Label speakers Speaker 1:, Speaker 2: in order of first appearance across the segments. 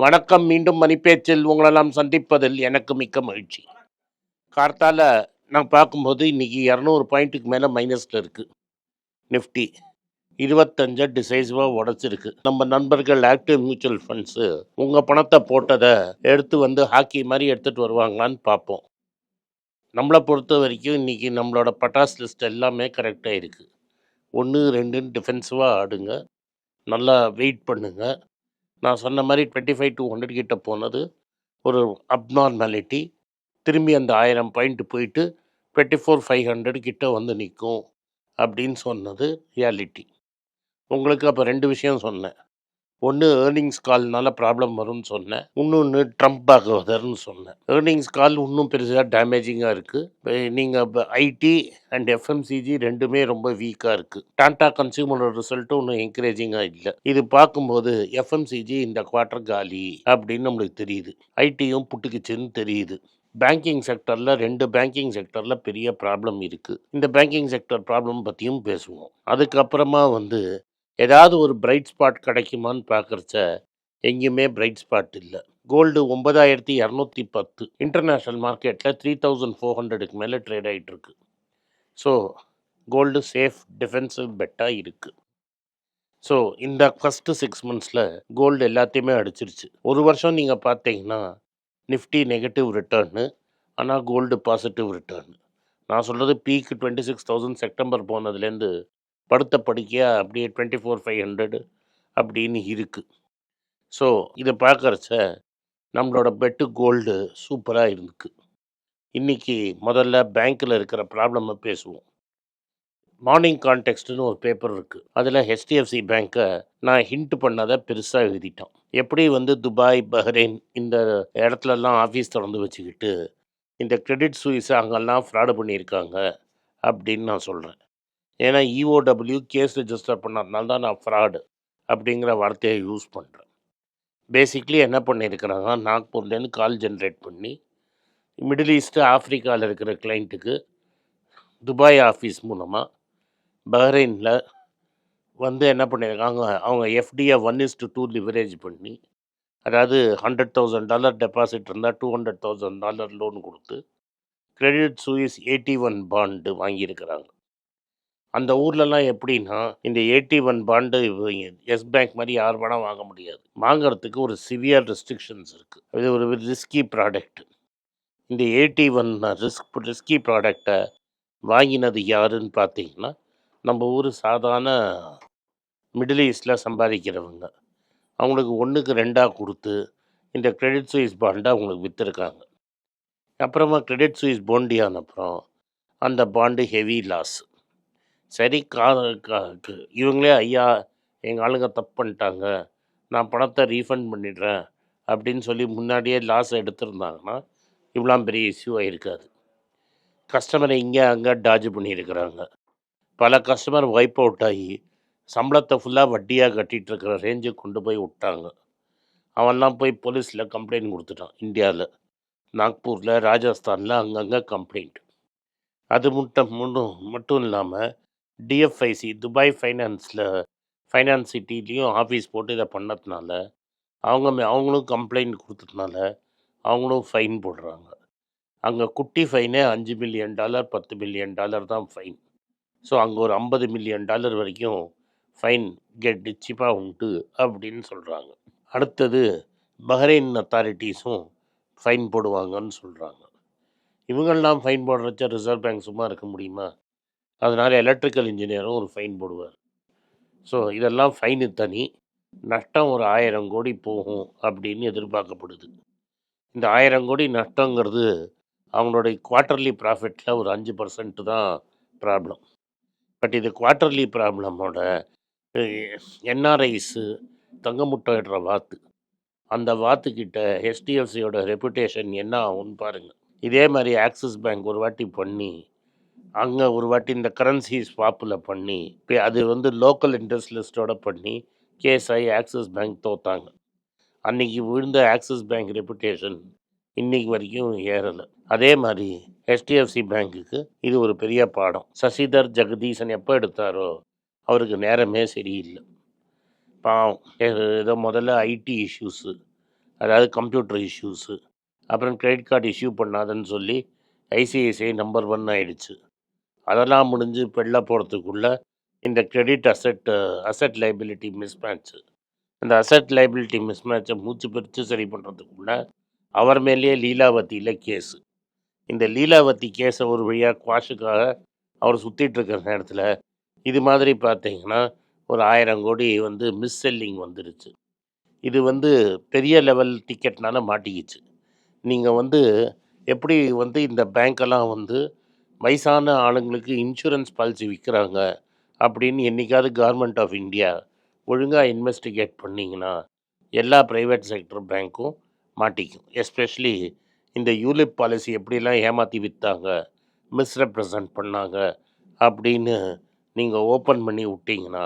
Speaker 1: வணக்கம் மீண்டும் மணிப்பேச்சில் உங்களெல்லாம் சந்திப்பதில் எனக்கு மிக்க மகிழ்ச்சி. கார்த்தால நான் பார்க்கும்போது இன்னைக்கு இரநூறு பாயிண்ட்டுக்கு மேலே மைனஸில் இருக்குது நிஃப்டி இருபத்தஞ்சை டிசைசிவாக உடச்சிருக்கு. நம்ம நண்பர்கள் ஆக்டிவ் மியூச்சுவல் ஃபண்ட்ஸு உங்கள் பணத்தை போட்டதை எடுத்து வந்து ஹாக்கி மாதிரி எடுத்துகிட்டு வருவாங்களான்னு பார்ப்போம். நம்மளை பொறுத்த வரைக்கும் இன்றைக்கி நம்மளோட பட்டாஸ் லிஸ்ட் எல்லாமே கரெக்டாக இருக்குது ஒன்று ரெண்டுன்னு டிஃபென்சிவாக ஆடுங்க. நல்லா வெயிட் பண்ணுங்கள் நான் சொன்ன மாதிரி டுவெண்ட்டி ஃபைவ் டூ ஹண்ட்ரட் கிட்ட போனது ஒரு அப்நார்மாலிட்டி திரும்பி அந்த ஆயிரம் பாயிண்ட் போயிட்டு டுவெண்ட்டி ஃபோர் ஃபைவ் ஹண்ட்ரட் கிட்ட வந்து நிற்கும் அப்படின்னு சொன்னது ரியாலிட்டி உங்களுக்கு அப்போ ரெண்டு விஷயம் சொன்னேன். ஒன்று ஏர்னிங்ஸ் கால்னால ப்ராப்ளம் வரும்னு சொன்னேன். இன்னொன்று ட்ரம்ப் ஆகுவதர்னு சொன்னேன். ஏர்னிங்ஸ் கால் இன்னும் பெருசாக டேமேஜிங்காக இருக்குது நீங்கள் இப்போ ஐடி அண்ட் எஃப்எம்சிஜி ரெண்டுமே ரொம்ப வீக்காக இருக்குது டாடா கன்சியூமரோட ரிசல்ட்டும் இன்னும் என்கரேஜிங்காக இல்லை. இது பார்க்கும்போது எஃப்எம்சிஜி இந்த குவார்ட்டர் காலி அப்படின்னு நம்மளுக்கு தெரியுது. ஐடியும் புட்டுக்குச்சுன்னு தெரியுது. பேங்கிங் செக்டரில் ரெண்டு பேங்கிங் செக்டரில் பெரிய ப்ராப்ளம் இருக்குது இந்த பேங்கிங் செக்டர் ப்ராப்ளம் பற்றியும் பேசுவோம். அதுக்கப்புறமா வந்து ஏதாவது ஒரு பிரைட் ஸ்பாட் கிடைக்குமான்னு பார்க்குறச்ச எங்கேயுமே பிரைட் ஸ்பாட் இல்லை. கோல்டு ஒன்பதாயிரத்தி இரநூத்தி பத்து இன்டர்நேஷ்னல் மார்க்கெட்டில் த்ரீ தௌசண்ட் ஃபோர் ஹண்ட்ரடுக்கு மேலே ட்ரேட் ஆகிட்டுருக்கு ஸோ கோல்டு சேஃப் டிஃபென்சிவ் பெட்டாக இருக்குது ஸோ இந்த ஃபஸ்ட்டு சிக்ஸ் மந்த்ஸில் கோல்டு எல்லாத்தையுமே அடிச்சிருச்சு. ஒரு வருஷம் நீங்கள் பார்த்தீங்கன்னா நிஃப்டி நெகட்டிவ் ரிட்டர்னு ஆனால் கோல்டு பாசிட்டிவ் ரிட்டர்னு நான் சொல்கிறது peak twenty six thousand September போனதுலேருந்து படுத்த படுக்கையாக அப்படியே டுவெண்ட்டி ஃபோர் ஃபைவ் ஹண்ட்ரடு அப்படின்னு இருக்குது ஸோ இதை பார்க்குறச்ச நம்மளோட பெட்டு கோல்டு சூப்பராக இருந்துக்கு இன்றைக்கி முதல்ல பேங்க்கில் இருக்கிற ப்ராப்ளமை பேசுவோம். மார்னிங் கான்டெக்ஸ்ட்னு ஒரு பேப்பர் இருக்குது அதில் ஹெச்டிஎஃப்சி பேங்க்கை நான் ஹிண்ட் பண்ணதை பெருசாக எழுதிட்டோம் எப்படி வந்து துபாய் பஹ்ரைன் இந்த இடத்துலலாம் ஆஃபீஸ் திறந்து வச்சுக்கிட்டு இந்த கிரெடிட் சுவிஸ் அங்கெல்லாம் ஃப்ராடு பண்ணியிருக்காங்க அப்படின்னு நான் சொல்கிறேன் ஏன்னா இஓடபிள்யூ கேஸ் ரிஜிஸ்டர் பண்ணதுனால தான் நான் ஃப்ராடு அப்படிங்கிற வார்த்தையை யூஸ் பண்ணுறேன் பேசிக்லி என்ன பண்ணியிருக்கிறாங்க நாக்பூர்லேருந்து கால் ஜென்ரேட் பண்ணி மிடில் ஈஸ்ட்டு ஆஃப்ரிக்காவில் இருக்கிற கிளைண்ட்டுக்கு துபாய் ஆஃபீஸ் மூலமாக பஹ்ரைனில் வந்து என்ன பண்ணியிருக்காங்க அவங்க எஃப்டியை one is to two leverage பண்ணி அதாவது ஹண்ட்ரட் தௌசண்ட் டாலர் டெபாசிட் இருந்தால் two hundred thousand dollar loan கொடுத்து Credit Suisse AT one bond வாங்கியிருக்கிறாங்க. அந்த ஊர்லலாம் எப்படின்னா இந்த AT one bond Yes Bank மாதிரி யார் வேணால் வாங்க முடியாது. வாங்குறதுக்கு ஒரு சிவியர் ரெஸ்ட்ரிக்ஷன்ஸ் இருக்குது இது ஒரு ரிஸ்கி ப்ராடக்ட் இந்த ஏடி ஒன் ரிஸ்க் ரிஸ்கி ப்ராடக்டை வாங்கினது யாருன்னு பார்த்தீங்கன்னா நம்ம ஊர் சாதாரண மிடில் ஈஸ்டில் சம்பாதிக்கிறவங்க. அவங்களுக்கு ஒன்றுக்கு ரெண்டாக கொடுத்து இந்த கிரெடிட் சுயிஸ் பாண்டை அவங்களுக்கு விற்றுருக்காங்க அப்புறமா கிரெடிட் சுயிஸ் போண்டியான அப்புறம் அந்த பாண்டு ஹெவி லாஸ் சரி கா இவங்களே ஐயா எங்கள் ஆளுங்க தப்பு பண்ணிட்டாங்க. நான் பணத்தை ரீஃபண்ட் பண்ணிடுறேன். அப்படின்னு சொல்லி முன்னாடியே லாஸ் எடுத்திருந்தாங்கன்னா இவ்வளோ பெரிய இஷ்யூ ஆகிருக்காது கஸ்டமரை இங்கே அங்கே டாஜ் பண்ணியிருக்கிறாங்க. பல கஸ்டமர் வைப் அவுட் ஆகி சம்பளத்தை ஃபுல்லாக வட்டியாக கட்டிகிட்டு இருக்கிற ரேஞ்சுக்கு கொண்டு போய் விட்டாங்க. அவன்லாம் போய் போலீஸில் கம்ப்ளைண்ட் கொடுத்துட்டான் இந்தியாவில் நாக்பூரில் ராஜஸ்தானில் அங்கங்கே கம்ப்ளைண்ட் அது மட்டும் மட்டும் மட்டும் இல்லாமல் டிஎஃப்ஐசி துபாய் ஃபைனான்ஸில் ஃபைனான்ஸ் சிட்டிலையும் ஆஃபீஸ் போட்டு இதை பண்ணதுனால அவங்க அவங்களும் கம்ப்ளைண்ட் கொடுத்ததுனால அவங்களும் ஃபைன் போடுறாங்க. அங்கே குட்டி ஃபைனே அஞ்சு மில்லியன் டாலர் பத்து மில்லியன் டாலர் தான் ஃபைன் ஸோ அங்கே ஒரு ஐம்பது மில்லியன் டாலர் வரைக்கும் ஃபைன் கெட் சீப்பாக உண்டு அப்படின்னு சொல்கிறாங்க அடுத்தது பஹ்ரைன் அத்தாரிட்டிஸும் ஃபைன் போடுவாங்கன்னு சொல்கிறாங்க இவங்கெல்லாம் ஃபைன் போடுறச்ச ரிசர்வ் பேங்க் சும்மா இருக்க முடியுமா? அதனால் எலக்ட்ரிக்கல் இன்ஜினியரும் ஒரு ஃபைன் போடுவார். ஸோ இதெல்லாம் ஃபைனு தனி. நஷ்டம் ஒரு ஆயிரம் கோடி போகும் அப்படின்னு எதிர்பார்க்கப்படுது. இந்த ஆயிரம் கோடி நஷ்டங்கிறது அவங்களுடைய குவார்ட்டர்லி ப்ராஃபிட்டில் ஒரு அஞ்சு பர்சன்ட் தான் ப்ராப்ளம் பட் இது குவார்ட்டர்லி ப்ராப்ளமோட என்ஆர்ஐஸு தங்க வாத்து. அந்த வாத்துக்கிட்ட ஹெச்டிஎஃப்சியோட ரெப்புடேஷன் என்ன ஆகும்னு பாருங்கள் இதே மாதிரி ஆக்சிஸ் பேங்க் ஒரு வாட்டி பண்ணி அங்கே ஒரு வாட்டி இந்த கரன்சி ஸ்வாப்பில் பண்ணி இப்போ அது வந்து லோக்கல் இன்ட்ரெஸ்ட் லிஸ்ட்டோட பண்ணி கேஸ் ஆகி ஆக்சிஸ் பேங்க் தோத்தாங்க. அன்றைக்கி விழுந்த ஆக்சிஸ் பேங்க் ரெப்புடேஷன் இன்னைக்கு வரைக்கும் ஏறலை. அதே மாதிரி ஹெச்டிஎஃப்சி பேங்க்குக்கு இது ஒரு பெரிய பாடம். சசிதர் ஜெகதீசன் எப்போ எடுத்தாரோ அவருக்கு நேரமே சரியில்லை. பாவம். ஏதோ முதல்ல ஐடி இஷ்யூஸு அதாவது கம்ப்யூட்டர் இஷ்யூஸு அப்புறம் கிரெடிட் கார்டு இஷ்யூ பண்ணாதன்னு சொல்லி ஐசிஐசிஐ நம்பர் ஒன் ஆயிடுச்சு. அதெல்லாம் முடிஞ்சு வெளில போகிறதுக்குள்ள இந்த credit asset asset liability mismatch அந்த அசெட் லைபிலிட்டி மிஸ்மேட்சை மூச்சு பிரித்து சரி பண்ணுறதுக்குள்ள அவர் மேலேயே லீலாவதியில் கேஸு. இந்த லீலாவதி கேஸை ஒரு வழியாக குவாஷுக்காக அவர் சுற்றிட்டுருக்கிற நேரத்தில் இது மாதிரி பார்த்தீங்கன்னா ஒரு ஆயிரம் கோடி வந்து மிஸ் செல்லிங் வந்துருச்சு. இது வந்து பெரிய லெவல் டிக்கெட்னால மாட்டிக்கிச்சு. நீங்கள் வந்து எப்படி வந்து இந்த பேங்க்கெல்லாம் வந்து வயசான ஆளுங்களுக்கு இன்சூரன்ஸ் பாலிசி விற்கிறாங்க அப்படின்னு என்றைக்காவது கவர்மெண்ட் ஆஃப் இந்தியா ஒழுங்காக இன்வெஸ்டிகேட் பண்ணிங்கன்னா எல்லா ப்ரைவேட் செக்டர் பேங்க்கும் மாட்டிக்கும். எஸ்பெஷலி இந்த யூலிப் பாலிசி எப்படிலாம் ஏமாற்றி விற்றாங்க மிஸ்ரெப்ரசன்ட் பண்ணாங்க அப்படின்னு நீங்கள் ஓப்பன் பண்ணி விட்டீங்கன்னா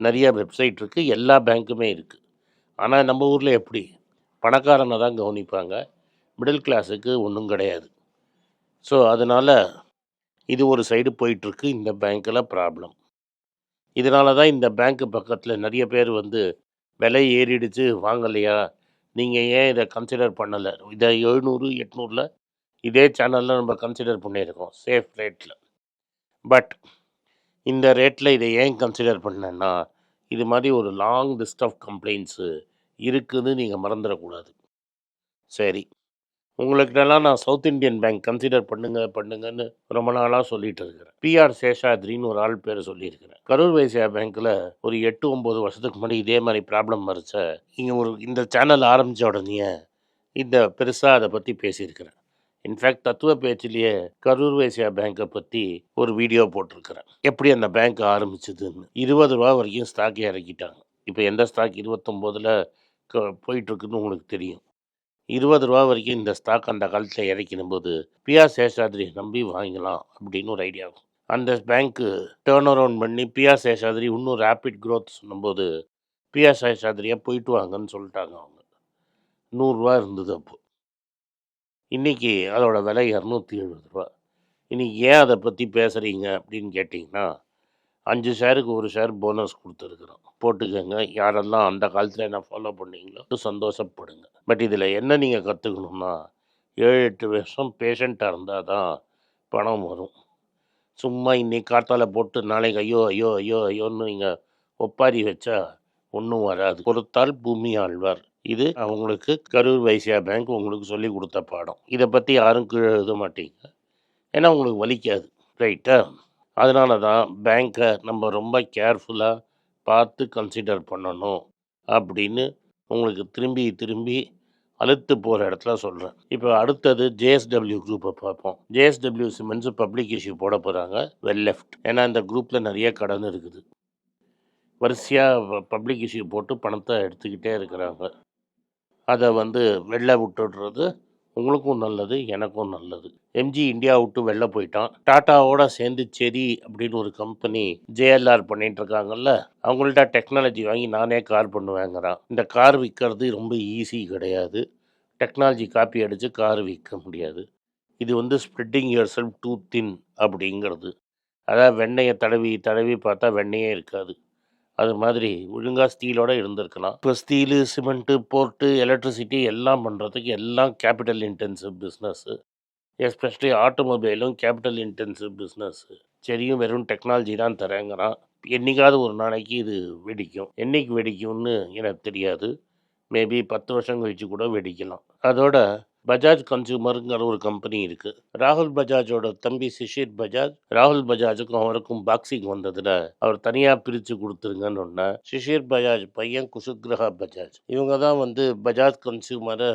Speaker 1: நிறைய வெப்சைட் இருக்குது எல்லா பேங்க்குமே இருக்குது ஆனால் நம்ம ஊரில் எப்படி? பணக்காரனை தான் கவனிப்பாங்க மிடில் கிளாஸுக்கு ஒன்றும் கிடையாது. ஸோ அதனால் இது ஒரு சைடு போயிட்டுருக்கு. இந்த பேங்க்கில் ப்ராப்ளம். இதனால தான் இந்த பேங்க்கு பக்கத்தில் நிறைய பேர் வந்து விலை ஏறிடுச்சு. வாங்கலையா? நீங்கள் ஏன் இதை கன்சிடர் பண்ணலை? இதை எழுநூறு எட்நூறில் இதே சேனலில் நம்ம கன்சிடர் பண்ணியிருக்கோம். சேஃப் ரேட்டில் பட் இந்த ரேட்டில் இதை ஏன் கன்சிடர் பண்ணேன்னா இது மாதிரி ஒரு லாங் லிஸ்ட் ஆஃப் கம்ப்ளைண்ட்ஸு இருக்குதுன்னு நீங்கள் மறந்துடக்கூடாது. சரி. உங்களுக்கிட்டலாம் நான் சவுத் இந்தியன் பேங்க் கன்சிடர் பண்ணுங்க பண்ணுங்கன்னு ரொம்ப நாளாக சொல்லிட்டு இருக்கிறேன். பிஆர் சேஷாத்ரின்னு ஒரு ஆள் பேர் சொல்லியிருக்கிறேன். கரூர் வைசியா பேங்க்கில் ஒரு எட்டு ஒம்பது வருஷத்துக்கு முன்னாடி இதே மாதிரி ப்ராப்ளம் வரைச்ச இங்கே ஒரு இந்த சேனல் ஆரம்பித்த உடனே இந்த பெருசாக அதை பற்றி பேசியிருக்கிறேன். இன்ஃபேக்ட் தத்துவ பேச்சிலேயே கரூர் வைசியா பேங்க்கை பற்றி ஒரு வீடியோ போட்டிருக்கிறேன். எப்படி அந்த பேங்க் ஆரம்பிச்சதுன்னு. இருபது ரூபா வரைக்கும் ஸ்டாக்கே இறக்கிட்டாங்க. இப்போ எந்த ஸ்டாக் இருபத்தொம்போதில் போயிட்டுருக்குன்னு உங்களுக்கு தெரியும். இருபது ரூபா வரைக்கும் இந்த ஸ்டாக் அந்த காலத்தில் இறக்கினும் போது பிஆர் சேஷாதிரி நம்பி வாங்கலாம் அப்படின்னு ஒரு ஐடியா அந்த பேங்க்கு டேர்ன் அரவுண்ட் பண்ணி பிஆர் சேஷாதிரி இன்னும் ரேப்பிட் க்ரோத் சொன்னும்போது பிஆர் சேஷாதிரியாக போயிட்டு வாங்கன்னு சொல்லிட்டாங்க அவங்க. நூறுரூவா இருந்தது அப்போது இன்றைக்கி அதோடய விலை இரநூத்தி எழுபது ரூபா. இன்றைக்கி ஏன் அதை பற்றி பேசுகிறீங்க அப்படின்னு கேட்டிங்கன்னா அஞ்சு ஷேருக்கு ஒரு ஷேர் போனஸ் கொடுத்துருக்குறோம். போட்டுக்கோங்க. யாரெல்லாம் அந்த காலத்தில் என்ன ஃபாலோ பண்ணீங்களோ சந்தோஷப்படுங்க. பட் இதில் என்ன நீங்கள் கற்றுக்கணும்னா ஏழு எட்டு வருஷம் பேஷண்ட்டாக இருந்தால் தான் பணம் வரும். சும்மா இன்னைக்கு காற்றால் போட்டு நாளைக்கு ஐயோ ஐயோ ஐயோ ஐயோன்னு நீங்கள் ஒப்பாரி வச்சா ஒன்றும் வராது. பொறுத்தால் பூமி ஆழ்வார். இது அவங்களுக்கு கரூர் வைசியா பேங்க் உங்களுக்கு சொல்லி கொடுத்த பாடம். இதை பற்றி யாரும் கீழே எழுத மாட்டீங்க. ஏன்னா உங்களுக்கு வலிக்காது. ரைட்டா அதனால தான் பேங்க்கை நம்ம ரொம்ப கேர்ஃபுல்லாக பார்த்து கன்சிடர் பண்ணணும் அப்படின்னு உங்களுக்கு திரும்பி திரும்பி அழுத்து போகிற இடத்துல சொல்கிறேன் இப்போ அடுத்தது ஜேஎஸ்டபிள்யூ குரூப்பை பார்ப்போம். ஜேஎஸ்டபிள்யூ சிமெண்ட்ஸ் பப்ளிக் இஷ்யூ போட போகிறாங்க வெல் லெஃப்ட் ஏன்னா இந்த குரூப்பில் நிறைய கடன் இருக்குது. வரிசையாக பப்ளிக் இஷ்யூ போட்டு பணத்தை எடுத்துக்கிட்டே இருக்கிறாங்க. அதை வந்து வெளில விட்டுடுறது உங்களுக்கும் நல்லது எனக்கும் நல்லது. எம்ஜி இந்தியா விட்டு வெளில போயிட்டான். டாட்டாவோட சேர்ந்து செரி அப்படின்னு ஒரு கம்பெனி ஜேஎல்ஆர் பண்ணிட்டு இருக்காங்கல்ல அவங்கள்ட்ட டெக்னாலஜி வாங்கி நானே கார் பண்ணுவேங்கிறான். இந்த கார் விற்கிறது ரொம்ப ஈஸி கிடையாது. டெக்னாலஜி காப்பி அடித்து கார் விற்க முடியாது. இது வந்து spreading yourself too thin அப்படிங்கிறது. அதாவது வெண்ணெயை தடவி தடவி பார்த்தா வெண்ணெயே இருக்காது. அது மாதிரி ஒழுங்காக ஸ்டீலோட இருந்திருக்கலாம். இப்போ ஸ்டீலு சிமெண்ட்டு போர்ட்டு எலக்ட்ரிசிட்டி எல்லாம் பண்ணுறதுக்கு எல்லாம் கேபிட்டல் இன்டென்சிவ் பிஸ்னஸ்ஸு எஸ்பெஷலி ஆட்டோமொபைலும் கேபிட்டல் இன்டென்சிவ் பிஸ்னஸ்ஸு சரியும் வெறும் டெக்னாலஜி தான் தரேங்கிறான். என்னைக்காவது ஒரு நாளைக்கு இது வெடிக்கும். என்னைக்கு வெடிக்கும்னு எனக்கு தெரியாது. மேபி பத்து வருஷம் கழிச்சு கூட வெடிக்கலாம். அதோட பஜாஜ் கன்சியூமருங்கிற ஒரு கம்பெனி இருக்குது ராகுல் பஜாஜோட தம்பி சிஷிர் பஜாஜ் ராகுல் பஜாஜுக்கும் அவருக்கும் பாக்ஸிங் வந்ததில் அவர் தனியாக பிரித்து கொடுத்துருங்கன்னு ஒன்று சிஷிர் பஜாஜ் பையன் குசுக்ரஹா பஜாஜ். இவங்க தான் வந்து பஜாஜ் கன்சூமரை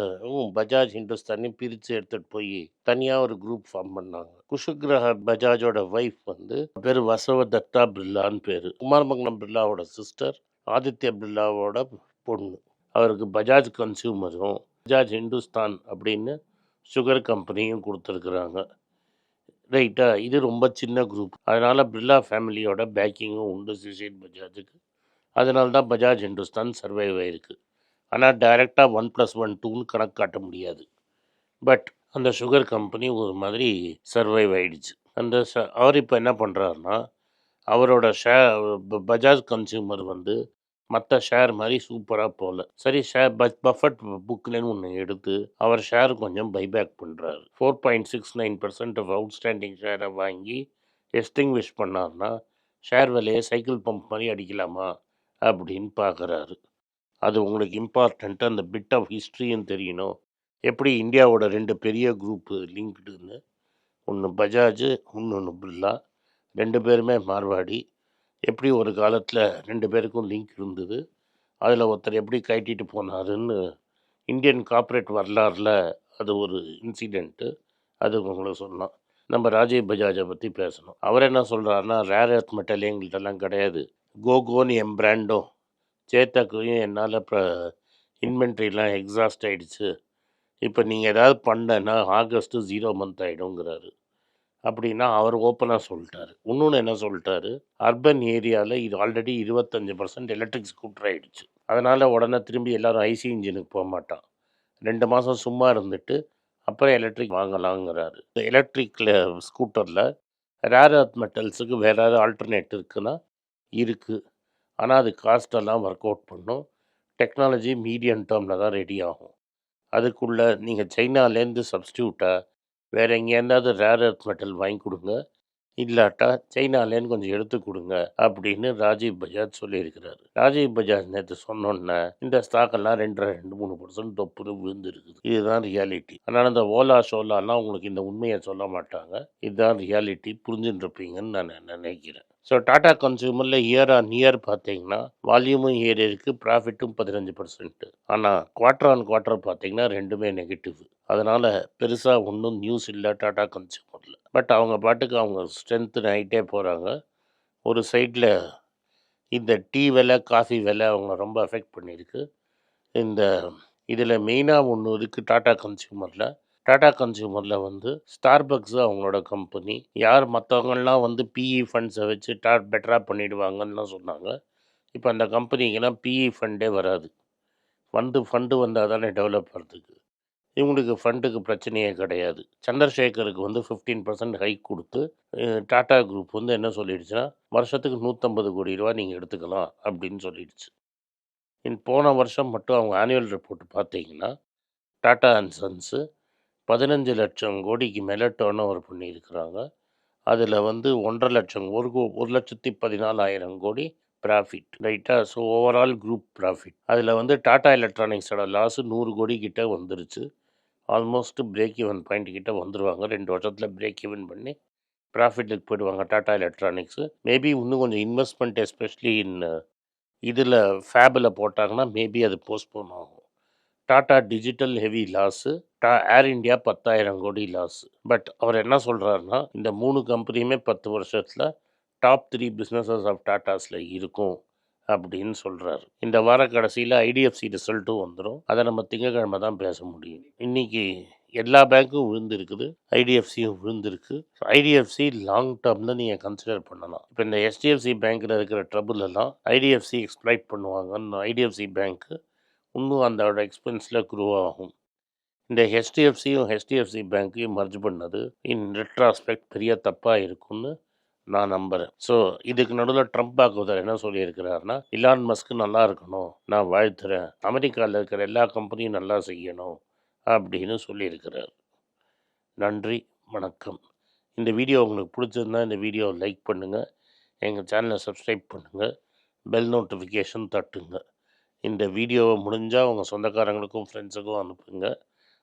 Speaker 1: பஜாஜ் ஹிந்துஸ்தானையும் பிரித்து எடுத்துகிட்டு போய் தனியாக ஒரு குரூப் ஃபார்ம் பண்ணாங்க. குஷுக்ரஹா பஜாஜோட ஒய்ஃப் வந்து பேர் வசவ தத்தா பிர்லான்னு பேர். குமாரமங்கலம் பிர்லாவோட சிஸ்டர் ஆதித்ய பிர்லாவோட பொண்ணு. அவருக்கு பஜாஜ் கன்சியூமரும் பஜாஜ் ஹிந்துஸ்தான் அப்படின்னு சுகர் கம்பெனியும் கொடுத்துருக்குறாங்க. ரைட்டா இது ரொம்ப சின்ன குரூப் அதனால் பிர்லா ஃபேமிலியோட பேக்கிங்கும் உண்டு சிசைட் பஜாஜுக்கு. அதனால தான் பஜாஜ் ஹிந்துஸ்தான் சர்வைவ் ஆயிருக்கு. ஆனால் டைரெக்டாக ஒன் ப்ளஸ் ஒன் டூன்னு கணக்கு காட்ட முடியாது. பட் அந்த சுகர் கம்பெனி ஒரு மாதிரி சர்வைவ் ஆயிடுச்சு. அந்த ச அவர் இப்போ என்ன பண்ணுறாருன்னா அவரோட ஷே ப- பஜாஜ் கன்சியூமர் வந்து மற்ற ஷேர் மாதிரி சூப்பராக போகல. சரி ஷேர் பட் பஃபட் புக்லன்னு ஒன்று எடுத்து அவர் ஷேர் கொஞ்சம் பைபேக் பண்ணுறாரு four point six nine percent of outstanding ஷேரை வாங்கி எஸ்டிங்விஷ் பண்ணார்னா ஷேர் விலையை சைக்கிள் பம்ப் மாதிரி அடிக்கலாமா? அப்படின்னு பார்க்குறாரு அது உங்களுக்கு இம்பார்ட்டண்ட்டு அந்த பிட் ஆஃப் ஹிஸ்ட்ரியும் தெரியணும். எப்படி இந்தியாவோட ரெண்டு பெரிய குரூப்பு லிங்க்டுன்னு ஒன்று பஜாஜ் இன்னொன்று பிர்லா. ரெண்டு பேருமே மார்வாடி. எப்படி ஒரு காலத்தில் ரெண்டு பேருக்கும் லிங்க் இருந்தது? அதில் ஒருத்தர் எப்படி கட்டிட்டு போனாருன்னு இந்தியன் கார்ப்பரேட் வரலாறில் அது ஒரு இன்சிடெண்ட்டு அது உங்களுக்கு சொன்னோம் நம்ம ராஜீவ் பஜாஜை பற்றி பேசணும். அவர் என்ன சொல்கிறாருன்னா ரேர் எர்த் மெட்டல் எங்கள்கிட்டலாம் கிடையாது. கோகோன்னு என் பிராண்டும் சேத்தக்கையும் என்னால் இப்போ இன்வென்ட்ரிலாம் எக்ஸாஸ்ட் ஆகிடுச்சு இப்போ நீங்கள் ஏதாவது பண்ணனா ஆகஸ்ட்டு ஜீரோ மந்த் ஆகிடுங்கிறாரு அப்படின்னா அவர் ஓப்பனாக சொல்லிட்டார். இன்னொன்று என்ன சொல்லிட்டாரு? அர்பன் ஏரியாவில் இது ஆல்ரெடி இருபத்தஞ்சி பர்சன்ட் எலக்ட்ரிக் ஸ்கூட்டர் ஆகிடுச்சு அதனால் உடனே திரும்பி எல்லோரும் ஐசி இன்ஜினுக்கு போக மாட்டான். ரெண்டு மாதம் சும்மா இருந்துட்டு அப்புறம் எலக்ட்ரிக் வாங்கலாங்கிறாரு எலக்ட்ரிக்கில் ஸ்கூட்டரில் ரேர் அர்த் மெட்டல்ஸுக்கு வேறு ஏதாவது ஆல்டர்னேட் இருக்குன்னா இருக்குது ஆனால் அது காஸ்டெல்லாம் ஒர்க் அவுட் பண்ணும். டெக்னாலஜி மீடியம் டேர்மில் தான் ரெடி ஆகும். அதுக்குள்ளே நீங்கள் சைனாலேருந்து சப்ஸ்டியூட்டாக வேறு எங்கேயாவது ரேர் எர்த் மெட்டல் வாங்கி கொடுங்க. இல்லாட்டா சைனாலேன்னு கொஞ்சம் எடுத்து கொடுங்க அப்படின்னு ராஜீவ் பஜாஜ் சொல்லியிருக்கிறாரு. ராஜீவ் பஜாஜ் நேற்று சொன்னோன்னே இந்த ஸ்டாக்கெல்லாம் ரெண்டு ரெண்டு மூணு பர்சன்ட் தொப்புன்னு விழுந்துருக்குது. இதுதான் ரியாலிட்டி அதனால் இந்த ஓலா ஷோலாலாம் உங்களுக்கு இந்த உண்மையை சொல்ல மாட்டாங்க. இதுதான் ரியாலிட்டி புரிஞ்சுட்டுருப்பீங்கன்னு நான் நினைக்கிறேன். ஸோ டாடா கன்சூமரில் இயர் ஆன் இயர் பார்த்தீங்கன்னா வால்யூமும் ஏறி இருக்குது ப்ராஃபிட்டும் பதினஞ்சு பர்சன்ட்டு ஆனால் குவார்டர் ஆன் குவார்டர் பார்த்தீங்கன்னா ரெண்டுமே நெகட்டிவ் அதனால் பெருசாக ஒன்றும் நியூஸ் இல்லை டாடா கன்சூமரில் பட் அவங்க பாட்டுக்கு அவங்க ஸ்ட்ரென்த்து ஆகிட்டே போகிறாங்க ஒரு சைடில் இந்த டீ விலை காஃபி விலை அவங்கள ரொம்ப அஃபெக்ட் பண்ணியிருக்கு. இந்த இதில் மெயினாக ஒன்று இருக்குது டாடா கன்சியூமரில் டாடா கன்சியூமரில் வந்து ஸ்டார்பக்ஸு அவங்களோட கம்பெனி. யார் மற்றவங்கள்லாம் வந்து பிஇ ஃபண்ட்ஸை வச்சு டா பெட்டராக பண்ணிவிடுவாங்கன்னுலாம் சொன்னாங்க. இப்போ அந்த கம்பெனிக்கெல்லாம் பிஇ ஃபண்டே வராது. ஃபண்டு ஃபண்டு வந்தால் தானே டெவலப் ஆகிறதுக்கு இவங்களுக்கு ஃபண்டுக்கு பிரச்சனையே கிடையாது. சந்திரசேகருக்கு வந்து ஃபிஃப்டீன் பர்சன்ட் ஹைக் கொடுத்து டாடா குரூப் வந்து என்ன சொல்லிடுச்சுன்னா வருஷத்துக்கு நூற்றம்பது கோடி ரூபா நீங்கள் எடுத்துக்கலாம் அப்படின்னு சொல்லிடுச்சு. இன் போன வருஷம் மட்டும் அவங்க ஆனுவல் ரிப்போர்ட் பார்த்தீங்கன்னா டாடா அண்ட் சன்ஸு பதினஞ்சு லட்சம் கோடிக்கு மேலே டேர்ன் ஓவர் பண்ணியிருக்கிறாங்க அதில் வந்து ஒன்றரை லட்சம் ஒரு கோ ஒரு லட்சத்தி பதினாலாயிரம் கோடி ப்ராஃபிட் ரைட்டாக ஸோ ஓவரால் குரூப் ப்ராஃபிட் அதில் வந்து டாடா எலக்ட்ரானிக்ஸோட லாஸு நூறு கோடி கிட்டே வந்துருச்சு. ஆல்மோஸ்ட் பிரேக் ஈவன் பாயிண்ட் கிட்டே வந்துடுவாங்க ரெண்டு வருஷத்தில் பிரேக் ஈவன் பண்ணி ப்ராஃபிட்டுக்கு போயிடுவாங்க டாடா எலக்ட்ரானிக்ஸு மேபி இன்னும் கொஞ்சம் இன்வெஸ்ட்மெண்ட் எஸ்பெஷலி இன் இதில் ஃபேபில் போட்டாங்கன்னா மேபி அது போஸ்ட்போன் ஆகும். டாடா டிஜிட்டல் ஹெவி லாஸு டா ஏர் இண்டியா பத்தாயிரம் கோடி லாஸ் பட் அவர் என்ன சொல்கிறாருன்னா இந்த மூணு கம்பெனியுமே பத்து வருஷத்தில் டாப் த்ரீ பிஸ்னஸஸ் ஆஃப் டாட்டாஸில் இருக்கும் அப்படின்னு சொல்கிறாரு இந்த வார கடைசியில் ஐடிஎஃப்சி ரிசல்ட்டும் வந்துடும் அதை நம்ம திங்கக்கிழமை தான் பேச முடியும். இன்றைக்கி எல்லா பேங்க்கும் விழுந்திருக்குது ஐடிஎஃப்சியும் விழுந்திருக்கு. ஐடிஎஃப்சி லாங் டேர்மில் நீங்கள் கன்சிடர் பண்ணலாம். இப்போ இந்த எஸ்டிஎஃப்சி பேங்க்கில் இருக்கிற ட்ரபுள் எல்லாம் ஐடிஎஃப்சி எக்ஸ்ப்ளைட் பண்ணுவாங்கன்னு ஐடிஎஃப்சி பேங்க்கு இன்னும் அந்த எக்ஸ்பென்ஸில் க்ரோ ஆகும். இந்த ஹெச்டிஎஃப்சியும் ஹெச்டிஎஃப்சி பேங்க்கையும் மர்ஜ் பண்ணது இன் ரெட்ராஸ்பெக்ட் பெரிய தப்பாக இருக்கும்னு நான் நம்புகிறேன் ஸோ இதுக்கு நடுவில் ட்ரம்ப் ஆக்குவதர் என்ன சொல்லியிருக்கிறாருன்னா இலான் மஸ்க்கு நல்லா இருக்கணும் நான் வாழ்த்துறேன் அமெரிக்காவில் இருக்கிற எல்லா கம்பெனியும் நல்லா செய்யணும் அப்படின்னு சொல்லியிருக்கிறார். நன்றி வணக்கம். இந்த வீடியோ உங்களுக்கு பிடிச்சிருந்தா இந்த வீடியோவை லைக் பண்ணுங்கள் எங்கள் சேனலை சப்ஸ்கிரைப் பண்ணுங்கள் பெல் நோட்டிஃபிகேஷன் தட்டுங்க. இந்த வீடியோவை முடிஞ்சால் உங்கள் சொந்தக்காரங்களுக்கும் ஃப்ரெண்ட்ஸுக்கும் அனுப்புங்க.